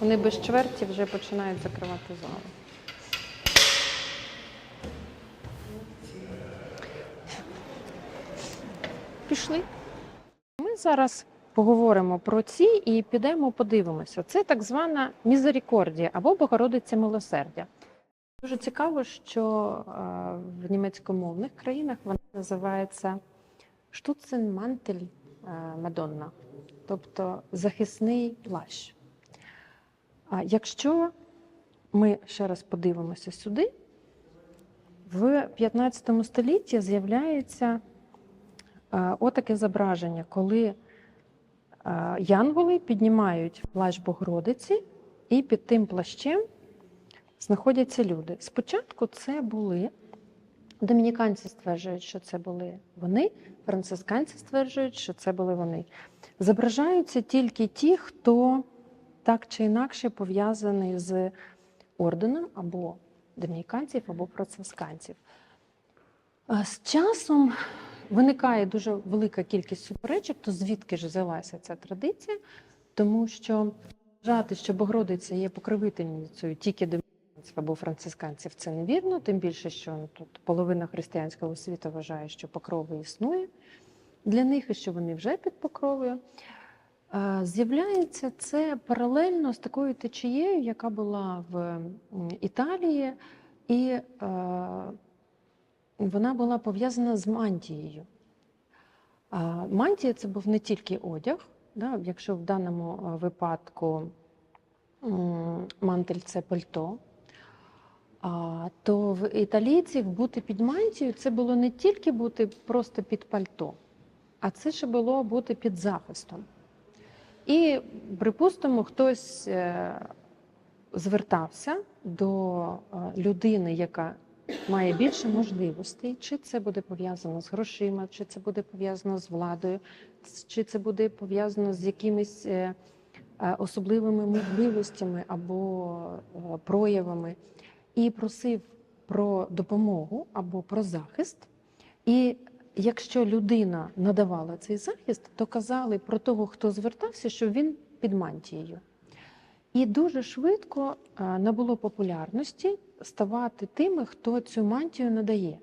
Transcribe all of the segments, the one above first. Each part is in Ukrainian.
Вони без чверті вже починають закривати залу. Пішли. Ми зараз поговоримо про ці і підемо подивимося. Це так звана мізерікордія або Богородиця милосердя. Дуже цікаво, що е, в німецькомовних країнах вона називається Штуценмантель е, Мадонна, тобто захисний плащ. А якщо ми ще раз подивимося сюди, в 15 столітті з'являється е, отаке зображення, коли е, янголи піднімають плащ Богородиці, і під тим плащем знаходяться люди. Спочатку це були домініканці стверджують, що це були вони, францисканці стверджують, що це були вони. Зображаються тільки ті, хто так чи інакше пов'язаний з орденом або домініканців, або францисканців. З часом виникає дуже велика кількість суперечок, то звідки ж взялася ця традиція? Тому що вважати, що Богородиця є покровительницею тільки домініканців або францисканців, це невірно, тим більше, що ну, тут половина християнського світу вважає, що покрова існує для них і що вони вже під покровою. Е, З'являється це паралельно з такою течією, яка була в Італії, і е, вона була пов'язана з мантією. Мантія це був не тільки одяг, да, якщо в даному е, випадку мантель це пальто, то в італійців бути під мантією це було не тільки бути просто під пальто, а це ще було бути під захистом. І, припустимо, хтось е, звертався до е, людини, яка має більше можливостей, чи це буде пов'язано з грошима, чи це буде пов'язано з владою, чи це буде пов'язано з якимись е, особливими можливостями або проявами, і просив про допомогу або про захист. І якщо людина надавала цей захист, то казали про того, хто звертався, що він під мантією. І дуже швидко е, набуло популярності ставати тими, хто цю мантію надає.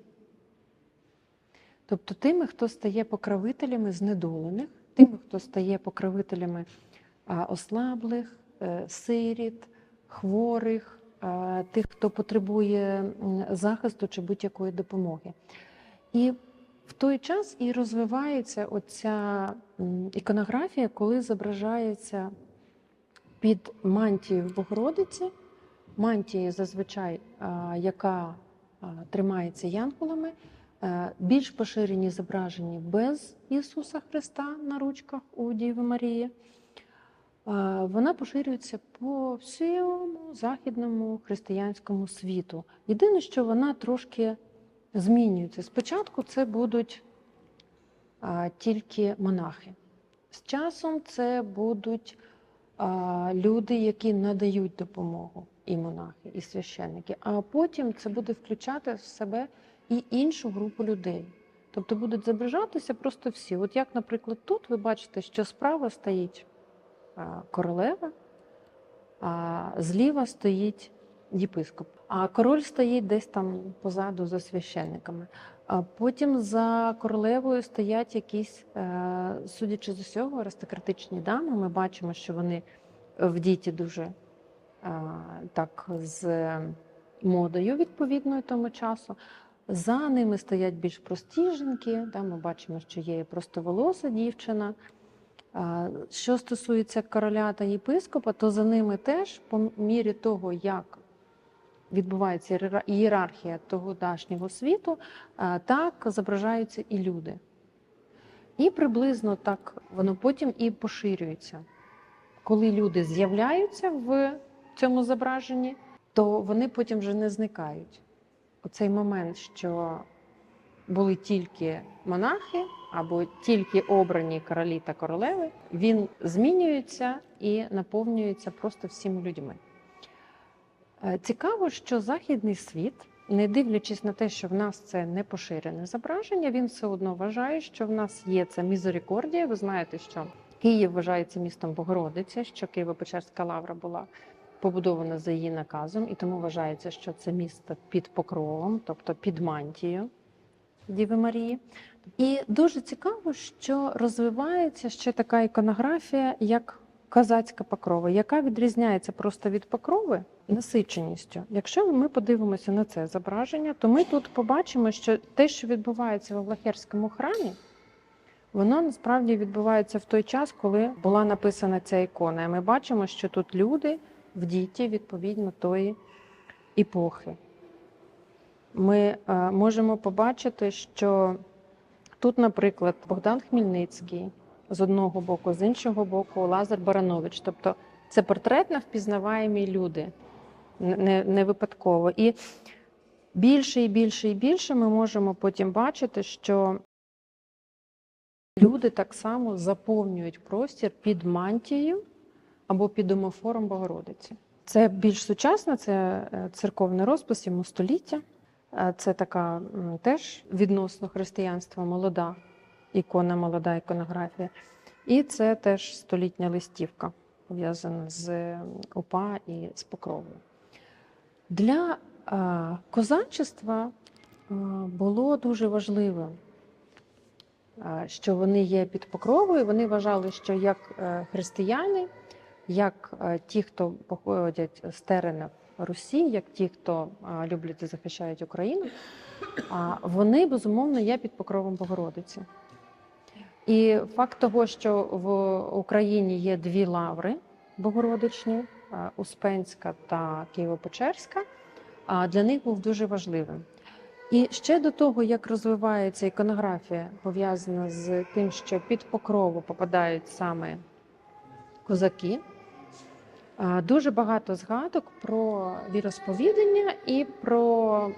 Тобто тими, хто стає покровителями знедолених, тими, хто стає покровителями ослаблих, е, сиріт, хворих, тих, хто потребує захисту чи будь-якої допомоги. І в той час і розвивається оця іконографія, коли зображається під мантією Богородиці, мантії зазвичай, яка тримається янголами, е, більш поширені зображені без Ісуса Христа на ручках у Діви Марії. Вона поширюється по всьому західному християнському світу. Єдине, що вона трошки змінюється. Спочатку це будуть а, тільки монахи. З часом це будуть а, люди, які надають допомогу, і монахи, і священники. А потім це буде включати в себе і іншу групу людей. Тобто будуть зображатися просто всі. От як, наприклад, тут ви бачите, що справа стоїть королева, а зліва стоїть єпископ, а король стоїть десь там позаду за священниками. А потім за королевою стоять якісь, е, судячи з усього, аристократичні дами. Ми бачимо, що вони вдіті дуже е, так з модою відповідною тому часу. За ними стоять більш прості жінки. Да, ми бачимо, що є і простоволоса дівчина. Що стосується короля та єпископа, то за ними теж, по мірі того, як відбувається ієра- ієрархія тогодашнього світу, так зображаються і люди. І приблизно так воно потім і поширюється. Коли люди з'являються в цьому зображенні, то вони потім вже не зникають. Оцей момент, що були тільки монахи або тільки обрані королі та королеви, він змінюється і наповнюється просто всіми людьми. Е, Цікаво, що західний світ, не дивлячись на те, що в нас це не поширене зображення, він все одно вважає, що в нас є це мізерикордія. Ви знаєте, що Київ вважається містом Богородиці, що Києво-Печерська лавра була побудована за її наказом, і тому вважається, що це місто під покровом, тобто під мантією Діви Марії. І дуже цікаво, що розвивається ще така іконографія, як козацька покрова, яка відрізняється просто від покрови насиченістю. Якщо ми подивимося на це зображення, то ми тут побачимо, що те, що відбувається в Влахерському храмі, воно насправді відбувається в той час, коли була написана ця ікона. І ми бачимо, що тут люди в діті відповідно тої епохи. Ми е, можемо побачити, що тут, наприклад, Богдан Хмельницький з одного боку, з іншого боку, Лазар Баранович. Тобто це портретно впізнаваємі люди, не, не випадково. І більше і більше і більше ми можемо потім бачити, що люди так само заповнюють простір під мантією або під омофором Богородиці. Це більш сучасно, це е, церковний розпис йому століття. Е, Це така теж відносно християнства молода ікона, молода іконографія. І це теж столітня листівка, пов'язана з УПА і з покровою. Для е, козачества е, було дуже важливим, е, що вони є під покровою. Вони вважали, що як е, християни, як е, ті, хто походять з теренів Русі, як ті, хто е, люблять і захищають Україну, вони безумовно є під покровом Богородиці. І факт того, що в Україні є дві лаври Богородичні, е, Успенська та Києво-Печерська, для них був дуже важливим. І ще до того, як розвивається іконографія, пов'язана з тим, що під покрову попадають саме козаки, дуже багато згадок про віросповідання і про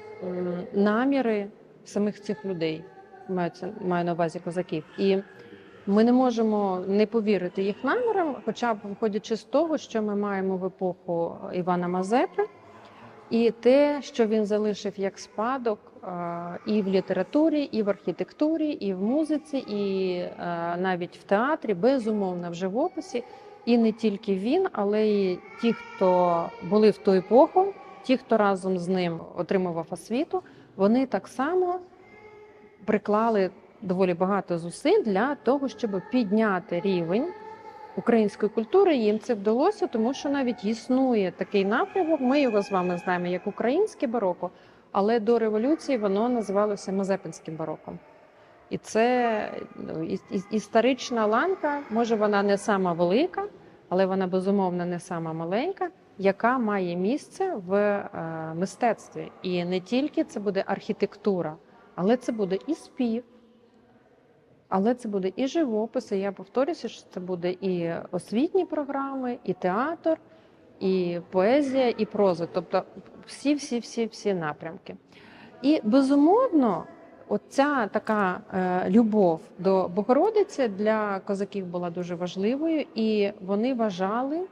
наміри самих цих людей. Це, маю на увазі козаків. І ми не можемо не повірити їх намірам, хоча б виходячи з того, що ми маємо в епоху Івана Мазепи, і те, що він залишив як спадок і в літературі, і в архітектурі, і в музиці, і навіть в театрі, безумовно, в живописі. І не тільки він, але й ті, хто були в ту епоху, ті, хто разом з ним отримував освіту, вони так само приклали доволі багато зусиль для того, щоб підняти рівень української культури. Їм це вдалося, тому що навіть існує такий напрямок. Ми його з вами знаємо як українське бароко, але до революції воно називалося Мазепинським бароком. І це ну, історична ланка, може вона не сама велика, але вона безумовно не сама маленька, яка має місце в е, мистецтві. І не тільки це буде архітектура, але це буде і спів, але це буде і живопис. І я повторюся, що це буде і освітні програми, і театр, і поезія, і проза. Тобто всі, всі, всі, всі напрямки. І безумовно, оця така е, любов до Богородиці для козаків була дуже важливою, і вони вважали,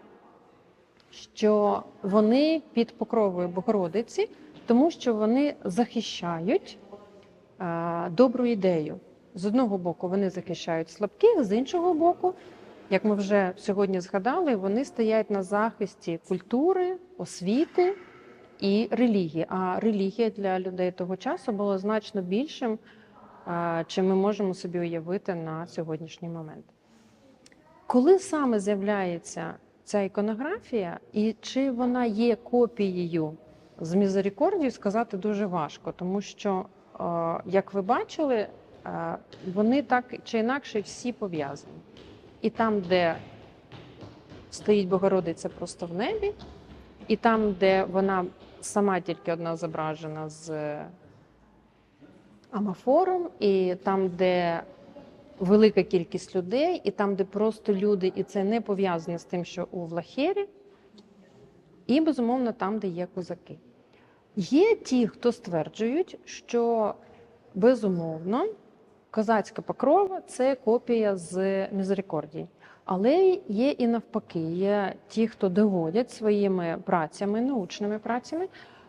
що вони під покровою Богородиці, тому що вони захищають добру ідею. З одного боку, вони захищають слабких, з іншого боку, як ми вже сьогодні згадали, вони стоять на захисті культури, освіти і релігії. А релігія для людей того часу була значно більшим, чим ми можемо собі уявити на сьогоднішній момент. Коли саме з'являється ця іконографія, і чи вона є копією з мізерикордії, сказати дуже важко, тому що, е, як ви бачили, е, вони так чи інакше всі пов'язані. І там, де стоїть Богородиця просто в небі, і там, де вона сама тільки одна зображена з амафором, і там, де велика кількість людей, і там, де просто люди, і це не пов'язано з тим, що у Влахері, і безумовно там, де є козаки. Є ті, хто стверджують, що безумовно козацька покрова це копія з мізерикордії. Але є і навпаки, є ті, хто доводять своїми працями, научними працями,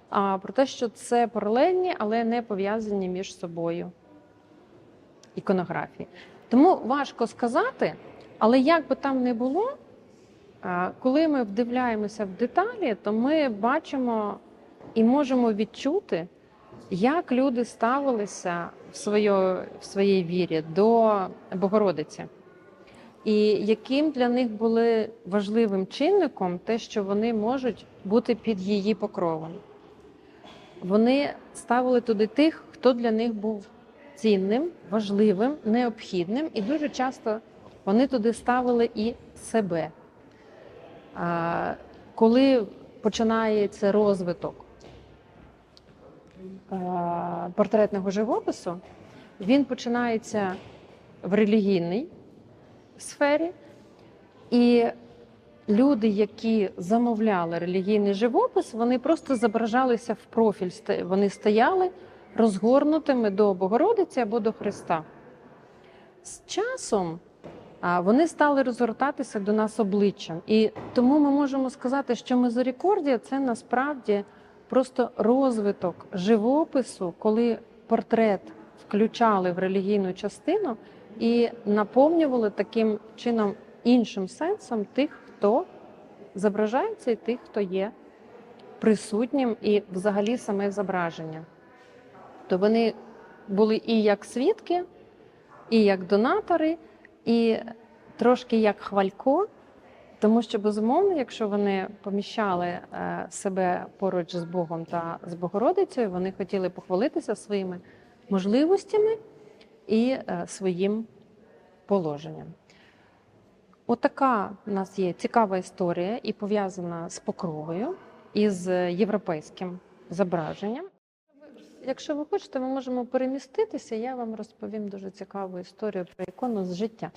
а про те, що це паралельні, але не пов'язані між собою іконографії. Тому важко сказати, Але як би там не було, коли ми вдивляємося в деталі, то ми бачимо і можемо відчути, як люди ставилися в, своє, в своїй вірі до Богородиці. І яким для них були важливим чинником те, що вони можуть бути під її покровом. Вони ставили туди тих, хто для них був цінним, важливим, необхідним, і дуже часто вони туди ставили і себе. Коли починається розвиток портретного живопису, він починається в релігійній сфері, і люди, які замовляли релігійний живопис, вони просто зображалися в профіль. Вони стояли розгорнутими до Богородиці або до Христа. З часом вони стали розгортатися до нас обличчям. І тому ми можемо сказати, що мезорікордія це насправді просто розвиток живопису, коли портрет включали в релігійну частину і наповнювали таким чином іншим сенсом тих, хто зображається, і тих, хто є присутнім, і взагалі саме зображення. То вони були і як свідки, і як донатори, і трошки як хвалько, тому що, безумовно, якщо вони поміщали е, себе поруч з Богом та з Богородицею, вони хотіли похвалитися своїми можливостями і е, своїм положенням. Отака у нас є цікава історія і пов'язана з покровою і з європейським зображенням. Якщо ви хочете, ми можемо переміститися. Я вам розповім дуже цікаву історію про ікону з життя.